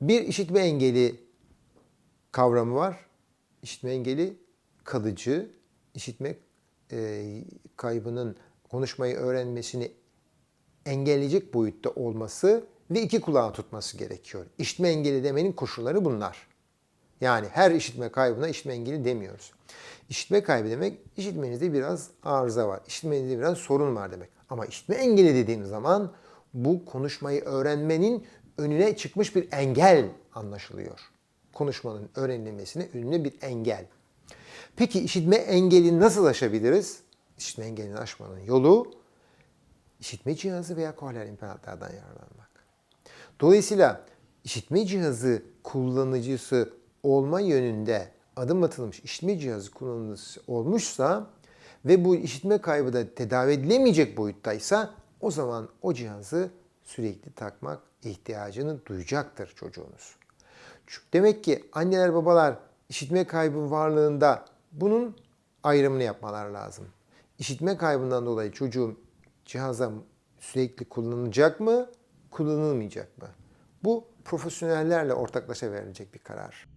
Bir işitme engeli kavramı var. İşitme engeli kalıcı, işitme e, kaybının konuşmayı öğrenmesini engelleyecek boyutta olması ve iki kulağı tutması gerekiyor. İşitme engeli demenin koşulları bunlar. Yani her işitme kaybına işitme engeli demiyoruz. İşitme kaybı demek işitmenizde biraz arıza var. İşitmenizde biraz sorun var demek. Ama işitme engeli dediğim zaman bu konuşmayı öğrenmenin önüne çıkmış bir engel anlaşılıyor. Konuşmanın öğrenilmesine önüne bir engel. Peki işitme engelini nasıl aşabiliriz? İşitme engelini aşmanın yolu işitme cihazı veya kohleer implantlardan yararlanmak. Dolayısıyla işitme cihazı kullanıcısı olma yönünde adım atılmış işitme cihazı kullanıcısı olmuşsa ve bu işitme kaybı da tedavi edilemeyecek boyuttaysa o zaman o cihazı sürekli takmak ihtiyacını duyacaktır çocuğunuz. Demek ki anneler babalar işitme kaybı varlığında bunun ayrımını yapmalar lazım. İşitme kaybından dolayı çocuğum cihaza sürekli kullanılacak mı, kullanılmayacak mı? Bu profesyonellerle ortaklaşa verilecek bir karar.